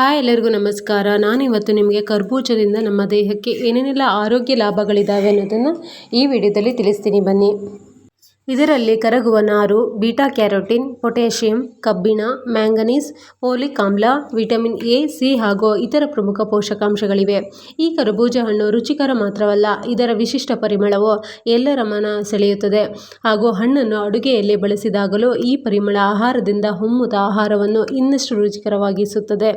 Hi ಎಲ್ಲರಿಗೂ ನಮಸ್ಕಾರ. ನಾನಿವತ್ತು ನಿಮಗೆ ಕರ್ಬೂಜದಿಂದ ನಮ್ಮ ದೇಹಕ್ಕೆ ಏನೇನೆಲ್ಲ ಆರೋಗ್ಯ ಲಾಭಗಳಿದ್ದಾವೆ ಅನ್ನೋದನ್ನು ಈ ವಿಡಿಯೋದಲ್ಲಿ ತಿಳಿಸ್ತೀನಿ. ಬನ್ನಿ. ಇದರಲ್ಲಿ ಕರಗುವ ನಾರು, ಬೀಟಾ ಕ್ಯಾರೋಟಿನ್, ಪೊಟ್ಯಾಷಿಯಂ, ಕಬ್ಬಿಣ, ಮ್ಯಾಂಗನೀಸ್ ಪೋಲಿಕ್ ಆಮ್ಲ, ವಿಟಮಿನ್ ಎ, ಸಿ ಹಾಗೂ ಇತರ ಪ್ರಮುಖ ಪೋಷಕಾಂಶಗಳಿವೆ. ಈ ಕರಬೂಜ ಹಣ್ಣು ರುಚಿಕರ ಮಾತ್ರವಲ್ಲ, ಇದರ ವಿಶಿಷ್ಟ ಪರಿಮಳವು ಎಲ್ಲರ ಮನ ಸೆಳೆಯುತ್ತದೆ. ಹಾಗೂ ಹಣ್ಣನ್ನು ಅಡುಗೆಯಲ್ಲಿ ಬಳಸಿದಾಗಲೂ ಈ ಪರಿಮಳ ಆಹಾರದಿಂದ ಹುಮ್ಮದ ಆಹಾರವನ್ನು ಇನ್ನಷ್ಟು ರುಚಿಕರವಾಗಿಸುತ್ತದೆ.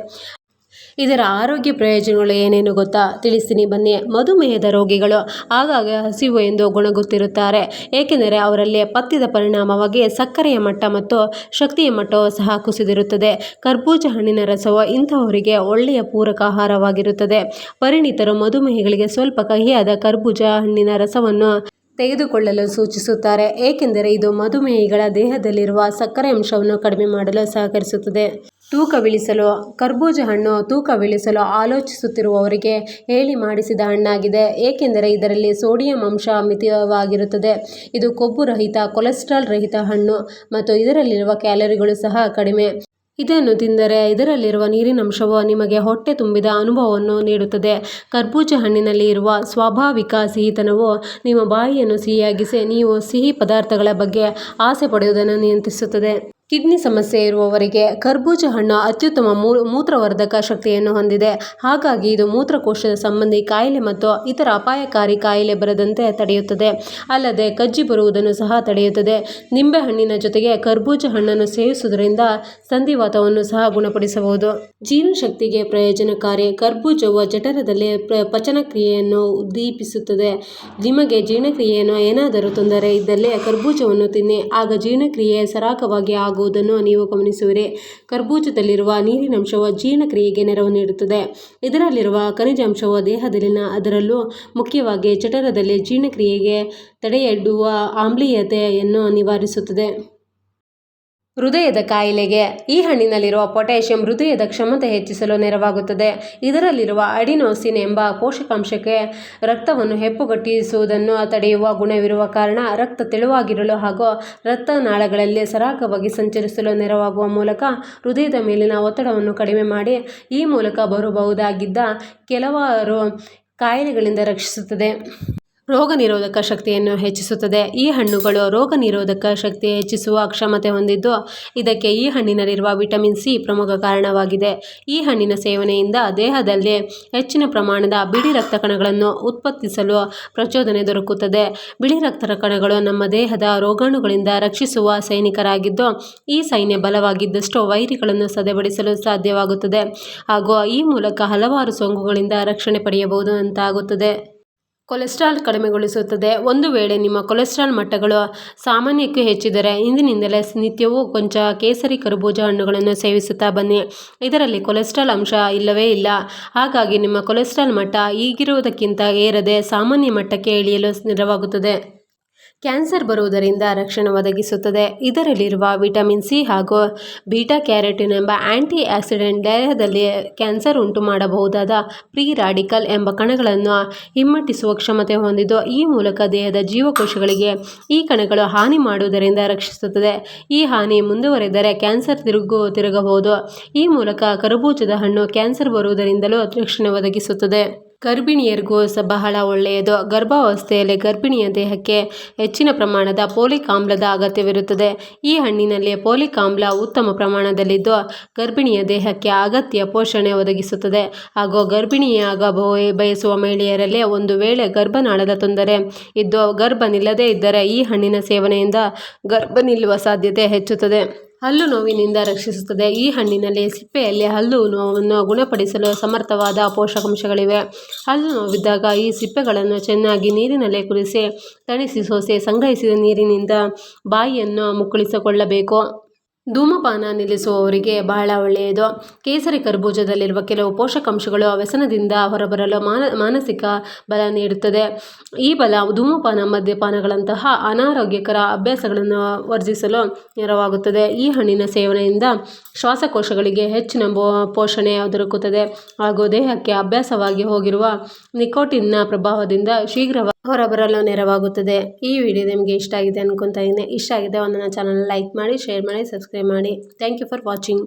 ಇದರ ಆರೋಗ್ಯ ಪ್ರಯೋಜನಗಳು ಏನೇನು ಗೊತ್ತಾ? ತಿಳಿಸ್ತೀನಿ, ಬನ್ನಿ. ಮಧುಮೇಹದ ರೋಗಿಗಳು ಆಗಾಗ ಹಸಿವು ಎಂದು ಗುಣಗುತ್ತಿರುತ್ತಾರೆ. ಏಕೆಂದರೆ ಅವರಲ್ಲಿ ಪಥ್ಯದ ಪರಿಣಾಮವಾಗಿ ಸಕ್ಕರೆಯ ಮಟ್ಟ ಮತ್ತು ಶಕ್ತಿಯ ಮಟ್ಟವು ಸಹ ಕುಸಿದಿರುತ್ತದೆ. ಕರ್ಬೂಜ ಹಣ್ಣಿನ ರಸವು ಇಂಥವರಿಗೆ ಒಳ್ಳೆಯ ಪೂರಕ ಆಹಾರವಾಗಿರುತ್ತದೆ. ಪರಿಣಿತರು ಮಧುಮೇಹಿಗಳಿಗೆ ಸ್ವಲ್ಪ ಕಹಿಯಾದ ಕರ್ಬೂಜ ಹಣ್ಣಿನ ರಸವನ್ನು ತೆಗೆದುಕೊಳ್ಳಲು ಸೂಚಿಸುತ್ತಾರೆ. ಏಕೆಂದರೆ ಇದು ಮಧುಮೇಹಿಗಳ ದೇಹದಲ್ಲಿರುವ ಸಕ್ಕರೆ ಅಂಶವನ್ನು ಕಡಿಮೆ ಮಾಡಲು ಸಹಕರಿಸುತ್ತದೆ. ತೂಕವಿಳಿಸಲು, ಕರ್ಬೂಜ ಹಣ್ಣು ತೂಕವಿಳಿಸಲು ಆಲೋಚಿಸುತ್ತಿರುವವರಿಗೆ ಹೇಳಿ ಮಾಡಿಸಿದ ಹಣ್ಣಾಗಿದೆ. ಏಕೆಂದರೆ ಇದರಲ್ಲಿ ಸೋಡಿಯಂ ಅಂಶ ಮಿತವಾಗಿರುತ್ತದೆ ಇದು ಕೊಬ್ಬು ರಹಿತ ಕೊಲೆಸ್ಟ್ರಾಲ್ ರಹಿತ ಹಣ್ಣು ಮತ್ತು ಇದರಲ್ಲಿರುವ ಕ್ಯಾಲರಿಗಳು ಸಹ ಕಡಿಮೆ. ಇದನ್ನು ತಿಂದರೆ ಇದರಲ್ಲಿರುವ ನೀರಿನಂಶವು ನಿಮಗೆ ಹೊಟ್ಟೆ ತುಂಬಿದ ಅನುಭವವನ್ನು ನೀಡುತ್ತದೆ. ಕರ್ಬೂಜ ಹಣ್ಣಿನಲ್ಲಿ ಇರುವ ಸ್ವಾಭಾವಿಕ ಸಿಹಿತನವು ನಿಮ್ಮ ಬಾಯಿಯನ್ನು ಸಿಹಿಯಾಗಿಸಿ, ನೀವು ಸಿಹಿ ಪದಾರ್ಥಗಳ ಬಗ್ಗೆ ಆಸೆ ಪಡೆಯುವುದನ್ನು ನಿಯಂತ್ರಿಸುತ್ತದೆ. ಕಿಡ್ನಿ ಸಮಸ್ಯೆ ಇರುವವರಿಗೆ ಕರ್ಬೂಜ ಹಣ್ಣು ಅತ್ಯುತ್ತಮ ಮೂತ್ರವರ್ಧಕ ಶಕ್ತಿಯನ್ನು ಹೊಂದಿದೆ. ಹಾಗಾಗಿ ಇದು ಮೂತ್ರಕೋಶದ ಸಂಬಂಧಿ ಕಾಯಿಲೆ ಮತ್ತು ಇತರ ಅಪಾಯಕಾರಿ ಕಾಯಿಲೆ ಬರದಂತೆ ತಡೆಯುತ್ತದೆ. ಅಲ್ಲದೆ ಕಜ್ಜಿ ಬರುವುದನ್ನು ಸಹ ತಡೆಯುತ್ತದೆ. ನಿಂಬೆಹಣ್ಣಿನ ಜೊತೆಗೆ ಕರ್ಬೂಜ ಹಣ್ಣನ್ನು ಸೇವಿಸುವುದರಿಂದ ಸಂಧಿವಾತವನ್ನು ಸಹ ಗುಣಪಡಿಸಬಹುದು. ಜೀರ್ಣಶಕ್ತಿಗೆ ಪ್ರಯೋಜನಕಾರಿ ಕರ್ಬೂಜವು ಜಠರದಲ್ಲಿ ಪಚನ ಕ್ರಿಯೆಯನ್ನು ಉದ್ದೀಪಿಸುತ್ತದೆ. ನಿಮಗೆ ಜೀರ್ಣಕ್ರಿಯೆಯನ್ನು ಏನಾದರೂ ತೊಂದರೆ ಇದ್ದಲ್ಲಿ ಕರ್ಬೂಜವನ್ನು ತಿನ್ನಿ. ಆಗ ಜೀರ್ಣಕ್ರಿಯೆ ಸರಾಗವಾಗಿ ಆಗುವುದನ್ನು ನೀವು ಗಮನಿಸುವಿರಿ. ಕರ್ಬೂಜದಲ್ಲಿರುವ ನೀರಿನಂಶವು ಜೀರ್ಣಕ್ರಿಯೆಗೆ ನೆರವು ನೀಡುತ್ತದೆ. ಇದರಲ್ಲಿರುವ ಖನಿಜಾಂಶವು ದೇಹದಲ್ಲಿನ ಅದರಲ್ಲೂ ಮುಖ್ಯವಾಗಿ ಜಠರದಲ್ಲಿ ಜೀರ್ಣಕ್ರಿಯೆಗೆ ತಡೆಯೊಡ್ಡುವ ಆಮ್ಲೀಯತೆಯನ್ನು ನಿವಾರಿಸುತ್ತದೆ. ಹೃದಯದ ಕಾಯಿಲೆಗೆ ಈ ಹಣ್ಣಿನಲ್ಲಿರುವ ಪೊಟ್ಯಾಷಿಯಂ ಹೃದಯದ ಕ್ಷಮತೆ ಹೆಚ್ಚಿಸಲು ನೆರವಾಗುತ್ತದೆ. ಇದರಲ್ಲಿರುವ ಅಡಿನೋಸಿನ್ ಎಂಬ ಪೋಷಕಾಂಶಕ್ಕೆ ರಕ್ತವನ್ನು ಹೆಪ್ಪುಗಟ್ಟಿಸುವುದನ್ನು ತಡೆಯುವ ಗುಣವಿರುವ ಕಾರಣ ರಕ್ತ ತೆಳುವಾಗಿರಲು ಹಾಗೂ ರಕ್ತನಾಳಗಳಲ್ಲಿ ಸರಾಗವಾಗಿ ಸಂಚರಿಸಲು ನೆರವಾಗುವ ಮೂಲಕ ಹೃದಯದ ಮೇಲಿನ ಒತ್ತಡವನ್ನು ಕಡಿಮೆ ಮಾಡಿ ಈ ಮೂಲಕ ಬರಬಹುದಾಗಿದ್ದ ಕೆಲವಾರು ಕಾಯಿಲೆಗಳಿಂದ ರಕ್ಷಿಸುತ್ತದೆ. ರೋಗ ನಿರೋಧಕ ಶಕ್ತಿಯನ್ನು ಹೆಚ್ಚಿಸುತ್ತದೆ. ಈ ಹಣ್ಣುಗಳು ರೋಗ ನಿರೋಧಕ ಶಕ್ತಿ ಹೆಚ್ಚಿಸುವ ಕ್ಷಮತೆ ಹೊಂದಿದ್ದು, ಇದಕ್ಕೆ ಈ ಹಣ್ಣಿನಲ್ಲಿರುವ ವಿಟಮಿನ್ ಸಿ ಪ್ರಮುಖ ಕಾರಣವಾಗಿದೆ. ಈ ಹಣ್ಣಿನ ಸೇವನೆಯಿಂದ ದೇಹದಲ್ಲಿ ಹೆಚ್ಚಿನ ಪ್ರಮಾಣದ ಬಿಳಿ ರಕ್ತ ಕಣಗಳನ್ನು ಉತ್ಪತ್ತಿಸಲು ಪ್ರಚೋದನೆ ದೊರಕುತ್ತದೆ. ಬಿಳಿ ರಕ್ತ ಕಣಗಳು ನಮ್ಮ ದೇಹದ ರೋಗಾಣುಗಳಿಂದ ರಕ್ಷಿಸುವ ಸೈನಿಕರಾಗಿದ್ದು, ಈ ಸೈನ್ಯ ಬಲವಾಗಿದ್ದಷ್ಟು ವೈರಿಗಳನ್ನು ಸದೆಬಡಿಸಲು ಸಾಧ್ಯವಾಗುತ್ತದೆ. ಹಾಗೂ ಈ ಮೂಲಕ ಹಲವಾರು ಸೋಂಕುಗಳಿಂದ ರಕ್ಷಣೆ ಪಡೆಯಬಹುದು ಅಂತಾಗುತ್ತದೆ. ಕೊಲೆಸ್ಟ್ರಾಲ್ ಕಡಿಮೆಗೊಳಿಸುತ್ತದೆ. ಒಂದು ವೇಳೆ ನಿಮ್ಮ ಕೊಲೆಸ್ಟ್ರಾಲ್ ಮಟ್ಟಗಳು ಸಾಮಾನ್ಯಕ್ಕೆ ಹೆಚ್ಚಿದರೆ ಇಂದಿನಿಂದಲೇ ನಿತ್ಯವೂ ಕೊಂಚ ಕೇಸರಿ ಕರ್ಬೂಜ ಹಣ್ಣುಗಳನ್ನು ಸೇವಿಸುತ್ತಾ ಬನ್ನಿ. ಇದರಲ್ಲಿ ಕೊಲೆಸ್ಟ್ರಾಲ್ ಅಂಶ ಇಲ್ಲವೇ ಇಲ್ಲ. ಹಾಗಾಗಿ ನಿಮ್ಮ ಕೊಲೆಸ್ಟ್ರಾಲ್ ಮಟ್ಟ ಈಗಿರುವುದಕ್ಕಿಂತ ಏರದೆ ಸಾಮಾನ್ಯ ಮಟ್ಟಕ್ಕೆ ಇಳಿಯಲು ನೆರವಾಗುತ್ತದೆ ಕ್ಯಾನ್ಸರ್ ಬರುವುದರಿಂದ ರಕ್ಷಣೆ ಒದಗಿಸುತ್ತದೆ. ಇದರಲ್ಲಿರುವ ವಿಟಮಿನ್ ಸಿ ಹಾಗೂ ಬೀಟಾ ಕ್ಯಾರೆಟಿನ್ ಎಂಬ ಆಂಟಿ ಆಕ್ಸಿಡೆಂಟ್ ದೇಹದಲ್ಲಿ ಕ್ಯಾನ್ಸರ್ ಉಂಟು ಮಾಡಬಹುದಾದ ಪ್ರೀ ರಾಡಿಕಲ್ ಎಂಬ ಕಣಗಳನ್ನು ಹಿಮ್ಮೆಟ್ಟಿಸುವ ಕ್ಷಮತೆ ಹೊಂದಿದ್ದು, ಈ ಮೂಲಕ ದೇಹದ ಜೀವಕೋಶಗಳಿಗೆ ಈ ಕಣಗಳು ಹಾನಿ ಮಾಡುವುದರಿಂದ ರಕ್ಷಿಸುತ್ತದೆ. ಈ ಹಾನಿ ಮುಂದುವರೆದರೆ ಕ್ಯಾನ್ಸರ್ ತಿರುಗು ತಿರುಗಬಹುದು. ಈ ಮೂಲಕ ಕರಬೂಜದ ಹಣ್ಣು ಕ್ಯಾನ್ಸರ್ ಬರುವುದರಿಂದಲೂ ರಕ್ಷಣೆ ಒದಗಿಸುತ್ತದೆ. ಗರ್ಭಿಣಿಯರಿಗೂ ಸಹ ಬಹಳ ಒಳ್ಳೆಯದು. ಗರ್ಭಾವಸ್ಥೆಯಲ್ಲಿ ಗರ್ಭಿಣಿಯ ದೇಹಕ್ಕೆ ಹೆಚ್ಚಿನ ಪ್ರಮಾಣದ ಪೋಲಿಕ್ ಆಮ್ಲದ ಅಗತ್ಯವಿರುತ್ತದೆ. ಈ ಹಣ್ಣಿನಲ್ಲಿ ಪೋಲಿಕ್ ಆಮ್ಲ ಉತ್ತಮ ಪ್ರಮಾಣದಲ್ಲಿದ್ದು ಗರ್ಭಿಣಿಯ ದೇಹಕ್ಕೆ ಅಗತ್ಯ ಪೋಷಣೆ ಒದಗಿಸುತ್ತದೆ. ಹಾಗೂ ಗರ್ಭಿಣಿಯಾಗ ಬಯಸುವ ಮಹಿಳೆಯರಲ್ಲಿ ಒಂದು ವೇಳೆ ಗರ್ಭನಾಳದ ತೊಂದರೆ ಇದ್ದು ಗರ್ಭ ನಿಲ್ಲದೇ ಇದ್ದರೆ ಈ ಹಣ್ಣಿನ ಸೇವನೆಯಿಂದ ಗರ್ಭ ನಿಲ್ಲುವ ಸಾಧ್ಯತೆ ಹೆಚ್ಚುತ್ತದೆ. ಹಲ್ಲು ನೋವಿನಿಂದ ರಕ್ಷಿಸುತ್ತದೆ. ಈ ಹಣ್ಣಿನಲ್ಲಿ ಸಿಪ್ಪೆಯಲ್ಲಿ ಹಲ್ಲು ನೋವನ್ನು ಗುಣಪಡಿಸಲು ಸಮರ್ಥವಾದ ಪೋಷಕಾಂಶಗಳಿವೆ. ಹಲ್ಲು ನೋವಿದ್ದಾಗ ಈ ಸಿಪ್ಪೆಗಳನ್ನು ಚೆನ್ನಾಗಿ ನೀರಿನಲ್ಲಿ ಕುದಿಸಿ, ತಣಿಸಿ, ಸೋಸಿ, ಸಂಗ್ರಹಿಸಿದ ನೀರಿನಿಂದ ಬಾಯಿಯನ್ನು ಮುಕ್ಕಳಿಸಿಕೊಳ್ಳಬೇಕು. ಧೂಮಪಾನ ನಿಲ್ಲಿಸುವವರಿಗೆ ಬಹಳ ಒಳ್ಳೆಯದು. ಕೇಸರಿ ಕರ್ಬೂಜದಲ್ಲಿರುವ ಕೆಲವು ಪೋಷಕಾಂಶಗಳು ವ್ಯಸನದಿಂದ ಹೊರಬರಲು ಮಾನ, ಮಾನಸಿಕ ಬಲ ನೀಡುತ್ತದೆ. ಈ ಬಲ ಧೂಮಪಾನ, ಮದ್ಯಪಾನಗಳಂತಹ ಅನಾರೋಗ್ಯಕರ ಅಭ್ಯಾಸಗಳನ್ನು ವರ್ಜಿಸಲು ನೆರವಾಗುತ್ತದೆ. ಈ ಹಣ್ಣಿನ ಸೇವನೆಯಿಂದ ಶ್ವಾಸಕೋಶಗಳಿಗೆ ಹೆಚ್ಚಿನ ಪೋಷಣೆ ದೊರಕುತ್ತದೆ. ಹಾಗೂ ದೇಹಕ್ಕೆ ಅಭ್ಯಾಸವಾಗಿ ಹೋಗಿರುವ ನಿಕೋಟಿನ್ನ ಪ್ರಭಾವದಿಂದ ಶೀಘ್ರವಾಗಿ ಹೊರಬರಲು ನೆರವಾಗುತ್ತದೆ. ಈ ವಿಡಿಯೋ ನಿಮಗೆ ಇಷ್ಟ ಆಗಿದೆ ಅನ್ಕೊತಾ ಇದ್ದೀನಿ. ಇಷ್ಟ ಆಗಿದೆ ಒಂದು ನನ್ನ ಚಾನಲ್ ಲೈಕ್ ಮಾಡಿ, ಶೇರ್ ಮಾಡಿ ಸಬ್ಸ್ಕ್ರೈಬ್ ಮಾಡಿ ಥ್ಯಾಂಕ್ ಯು ಫಾರ್ ವಾಚಿಂಗ್